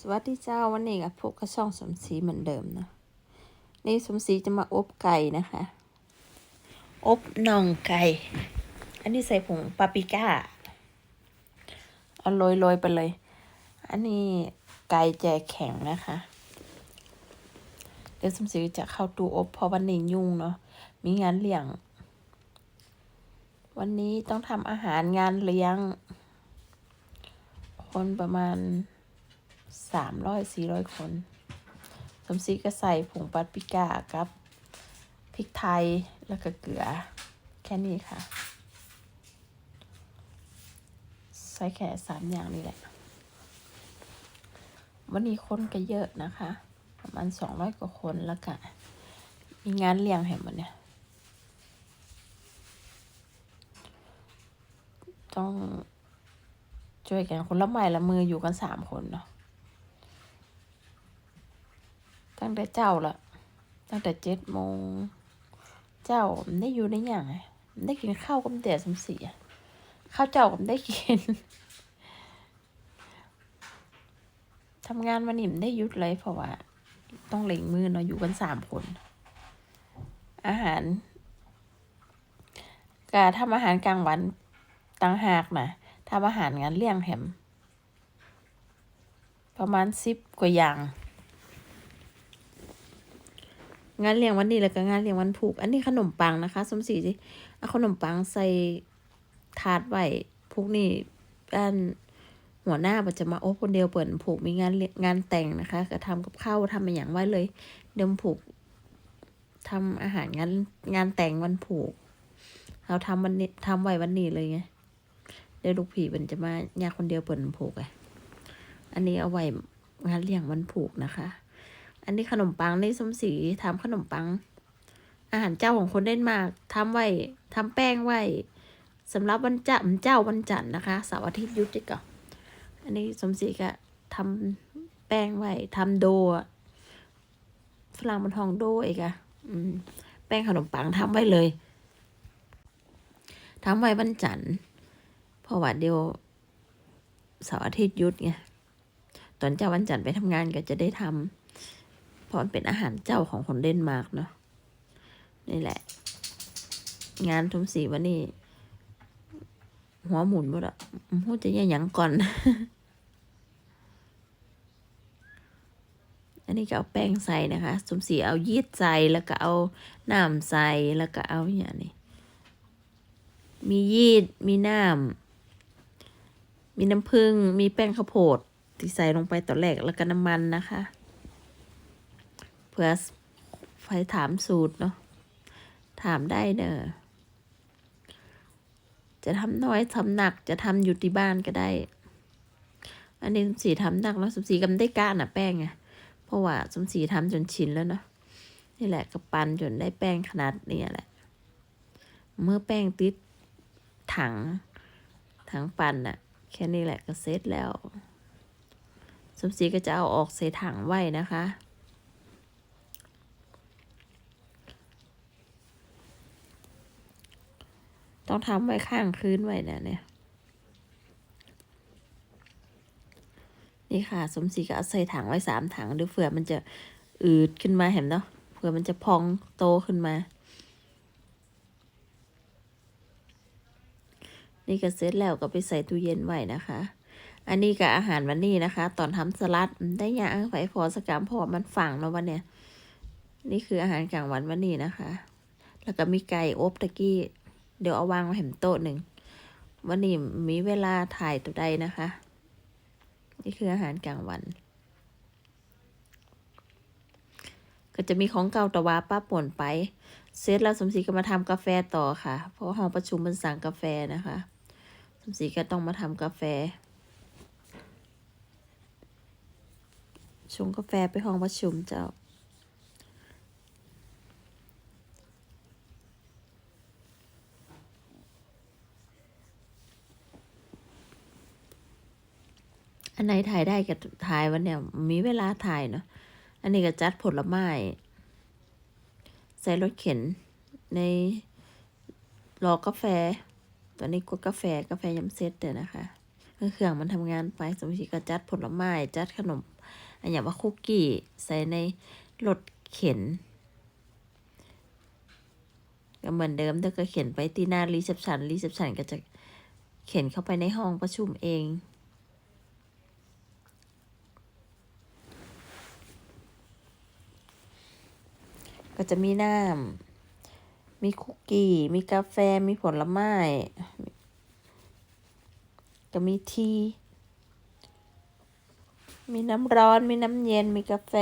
สวัสดีเจ้าวันนี้กับพวกกระช่องสมศรีเหมือนเดิมนะ นี่สมศรีจะมาอบไก่นะคะ อบน่องไก่ อันนี้ใส่ผงปาปริก้า เอาโรยโรยๆไปเลย อันนี้ไก่แจแข็งนะคะ เดี๋ยวสมศรีจะเข้าตู้อบเพราะวันนี้ยุ่งเนาะ มีงานเลี้ยง วันนี้ต้องทำอาหารงานเลี้ยง คนประมาณ สามร้อยสี่ร้อยคน สมศรีก็ใส่ผงปาปริก้ากับพริกไทยแล้วก็เกลือ แค่นี้ค่ะ ใส่แค่สามอย่างนี่แหละ วันนี้คนก็เยอะนะคะ ประมาณสองร้อยกว่าคนแล้วก็มีงานเลี้ยงแห่งมันเนี่ยต้องช่วยกันคนละไม้ละมืออยู่กันสามคนเนาะ ตั้งแต่เจ้าละตั้งแต่เจ็ดโมง เจ้ามันได้อยู่ในอย่างไงมันได้กินข้าวกับแต่สมศรีอะข้าวเจ้ากับได้กินทำงานวันนี้มันได้ยุดเลยเพราะว่า ต้องเล็งมือเนาะอยู่กันสามคน อาหารกาทำอาหารกลางวันต่างหากนะทำอาหารงานเลี้ยงแหมประมาณสิบกว่าอย่าง งานเลี้ยงวันนี้แล้วก็งานเลี้ยงวันผูก อันนี้ขนมปังนะคะสมศรีสิเอาขนมปังใส่ถาดไว้พวกนี้ด้านหัวหน้ามันจะมาโอ้คนเดียวเปิดผูกมีงานงานแต่งนะคะก็ทำกับข้าวทำมาอย่างไว้เลย เดิมผูกทำอาหารงานงานแต่งวันผูกเราทำวันนี้ทำไว้วันนี้เลยไงเดี๋ยวลูกผีมันจะมาอยากคนเดียวเปิดผูกไงอันนี้เอาไว้งานเลี้ยงวันผูกนะคะ อันนี้ขนมปังนี่สมศรีทำขนมปัง อาหารเจ้าของคนเดนมาร์กทำไว้ทำแป้งไว้สำหรับวันจันทร์เจ้าวันจันทร์นะคะเสาร์อาทิตย์หยุดดีกว่าอันนี้สมศรีก็ทำแป้งไว้ทำโดฝรั่งมันทองโดอีกอะอืมแป้งขนมปังทำไว้เลยทำไว้วันจันทร์เพราะว่าเดียวเสาร์อาทิตย์หยุดไงตอนเจ้าวันจันทร์ไปทำงานก็จะได้ทำ เพราะมันเป็นอาหารเจ้าของคนเดนมาร์กเนาะนี่แหละ งานทุ่มสีวันนี้ หัวหมุนหมดอะพูดจะยังยังก่อน อันนี้ก็เอาแป้งใส่นะคะสมศรีเอายีสต์ใส่แล้วก็เอาน้ำใส่แล้วก็เอาอย่างนี้มียีสต์มีน้ำมีน้ำผึ้งมีแป้งข้าวโพดที่ใส่ลงไปตอนแรกแล้วก็น้ำมันนะคะ ผื่อใครถามสูตรเนาะถามได้เด้อจะทำน้อยทำหนักจะทำอยู่ที่บ้านก็ได้ อันนี้สมศรีทำหนักแล้วสมศรีกำได้ก้านอะแป้งไงเพราะว่าสมศรีทำจนชินแล้วเนาะนี่แหละก็ปั้นจนได้แป้งขนาดนี้แหละ เมื่อแป้งติดถัง ถังปั่นอะแค่นี้แหละก็เสร็จแล้ว สมศรีก็จะเอาออกใส่ถังไว้นะคะ ต้องทำไว้ข้างคืนไว้นะเนี่ย นี่ค่ะ สมศรีก็เอาใส่ถังไว้สามถังเดี๋ยวเผื่อมันจะอืดขึ้นมาเห็นเนาะเผื่อมันจะพองโตขึ้นมา นี่ก็เสร็จแล้วก็ไปใส่ตู้เย็นไว้นะคะ อันนี้ก็อาหารวันนี้นะคะ ตอนทำสลัดได้ยางไฟพอสกามพอมันฝังแล้ววันเนี้ยนี่คืออาหารกลางวันวันนี้นะคะ แล้วก็มีไก่อบตะกี้ เดี๋ยวเอาวางไว้เห็นโต๊ะหนึ่งวันนี้มีเวลาถ่ายตัวใดนะคะ นี่คืออาหารกลางวัน ก็จะมีของเก่าตะวาป้าป่นไปเสร็จแล้วสมศรีก็มาทำกาแฟต่อค่ะ เพราะห้องประชุมมันสั่งกาแฟนะคะ สมศรีก็ต้องมาทำกาแฟ ชงกาแฟไปห้องประชุมเจ้า นไหนถ่ายได้ก็ถ่ายวันเนี้ยมีเวลาถ่ายเนาะอันนี้ก็จัดผลไม้ ใส่รถเข็น ในรอกาแฟ ตอนนี้กดกาแฟกาแฟยำเซตเดี๋ยนะคะเครื่องมันทำงานไปสมมติก็จัดผลไม้จัดขนมอันอย่างว่าคุกกี้ใส่ในรถเข็นก็เหมือนเดิมแต่ก็เขียนไปที่หน้ารีเซพชันรีเซพชันก็จะเขียนเข้าไปในห้องประชุมเอง ก็จะมีน้ำ มีคุกกี้ มีกาแฟ มีผลไม้ ก็มีที มีน้ำร้อน มีน้ำเย็น มีกาแฟ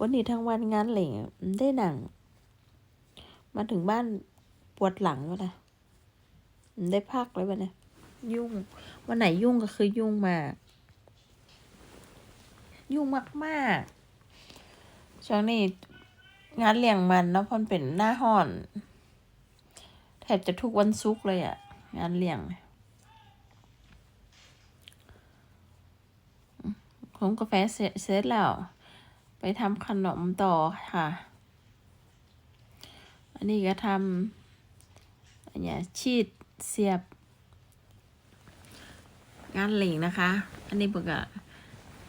วันนี้ทั้งวันงานเหล่งอะมันได้หนัง มาถึงบ้านปวดหลังวะนะมันได้พักเลยวะเนี่ย ยุ่ง วันไหนยุ่งก็คือยุ่งมาก ยุ่งมากๆช่วงนี้งานเลี้ยงมันนะพราะมันเป็นหน้าห้อนแทบจะทุกวันศุกร์เลยอะงานเลี้ยงผมกาแฟเสร็จแล้ว ไปทำขนมต่อค่ะ อันนี้ก็ทำอันนี้ชีดเสียบ งานเหล่งนะคะ อันนี้เบิกอะ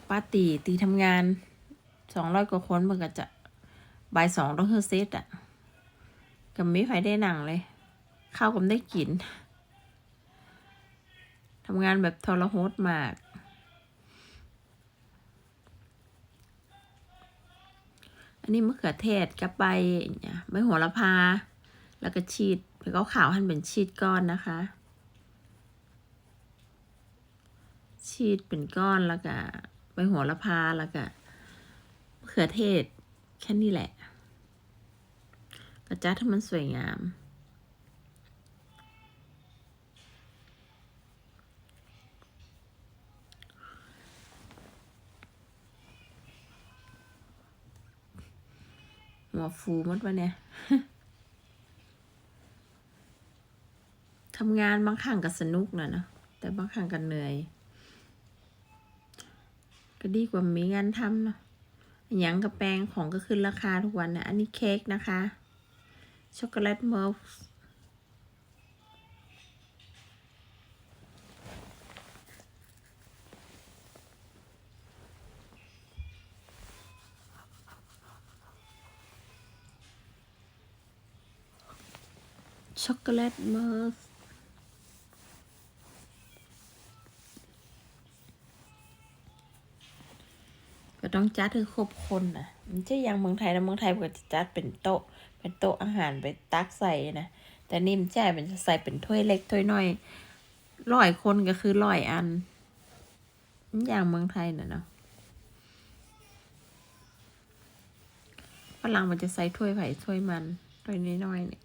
ป้าตีตีทำงานสองร้อยกว่าคนเบิกจะบ่ายสองต้องเฮอเซตอะกับไม่ไฟได้หนังเลย ข้าวกับได้กินทำงานแบบทรหดมาก อันนี้มะเขือเทศกับใบเนี่ยใบโหระพา แล้วก็ชีดเป็ขาวหั่นเป็นชีดก้อนนะคะ ชีดเป็นก้อนแล้วก็ใบโหระพาแล้วก็มะเขือเทศ แค่นี้แหละกระจัดให้มันสวยงามหัวฟูมดวะเนี่ย ทำงานบางครั้งก็สนุกนะเนะแต่บางครั้งก็เหนื่อย ก็ดีกว่ามีงานทำเนอะอหยังกับแปลงของก็ขึ้นราคาทุกวันนะอันนี้เค้กนะคะ ช็อกโกแลตเมอลส์ช็อกโกแลตเมอลส์ ก็ต้องจัดให้ครบคนนะมันใช่อย่างเมืองไทยนะเมืองไทยปกติจัดเป็นโต๊ะ เป็นโต๊ะอาหารไปตักใส่นะแต่นี่มันใช่เป็นใส่เป็นถ้วยเล็กถ้วยน้อยร้อยคนก็คือร้อยอันมันอย่างเมืองไทยน่ะเนาะฝรั่งมันจะใส่ถ้วยไผ่ถ้วยมันถ้วยน้อยๆเนี่ย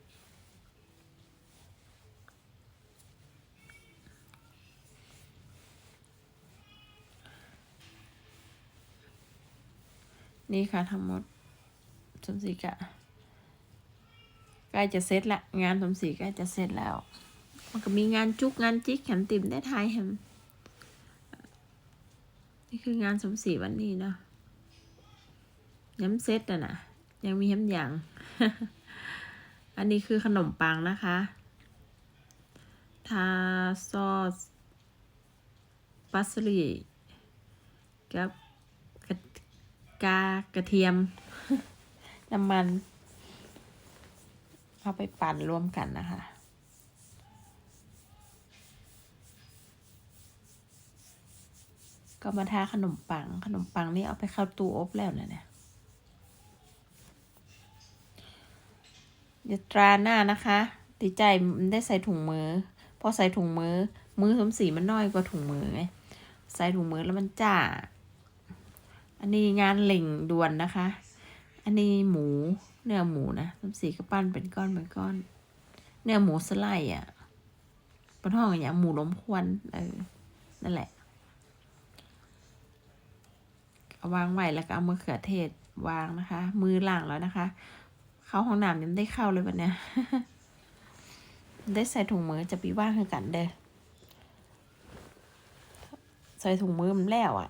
นี่ค่ะทั้งหมดสมศรีกะใกล้จะเสร็จละ งานสมศรีใกล้จะเสร็จแล้ว มันก็มีงานจุกงานจิกแขนติ่มได้ทายแฮมนี่คืองานสมศรีวันนี้เนาะย้ำเซตอะนะยังมีย้ำอย่าง อันนี้คือขนมปังนะคะ ทาซอส ปัสลีกับ กากระเทียม น้ำมัน เอาไปปั่นรวมกันนะคะก็มาทาขนมปัง ขนมปังนี่เอาไปเข้าตู้อบแล้วนะเนี่ยเดี๋ยวตราหน้านะคะตีใจมันได้ใส่ถุงมือ พอใส่ถุงมือ มือสมสีมันน้อยกว่าถุงมือไง ใส่ถุงมือแล้วมันจ้า อันนี้งานเหล่งด่วนนะคะ อันนี้หมูเนื้อหมูนะสมสีก็ปั้นเป็นก้อนเป็นก้อน เนื้อหมูสไลด์อะปนห้องอย่างหมูล้มควันเออ นั่นแหละเอาวางไว้แล้วก็เอามะเขือเทศวางนะคะ มือล่างแล้วนะคะ เข้าห้องน้ำยังได้เข้าเลยวันเนี้ยได้ใส่ถุงมือจะปีว่างกันเด้อใส่ถุงมือมันแล้วอะ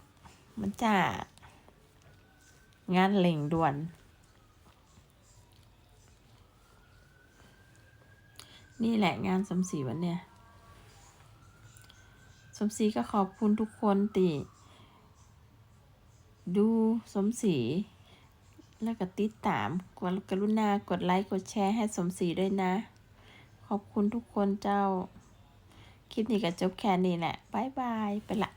มันจะ งานเล่งด่วน นี่แหละงานสมศรีวันเนี้ยสมศรีก็ขอบคุณทุกคนติดูสมศรีแล้วก็ติดตามกดกรุณากดไลค์กดแชร์ให้สมศรีด้วยนะ ขอบคุณทุกคนเจ้า คลิปนี้ก็จบแค่นี้แหละบายบาย ไปละ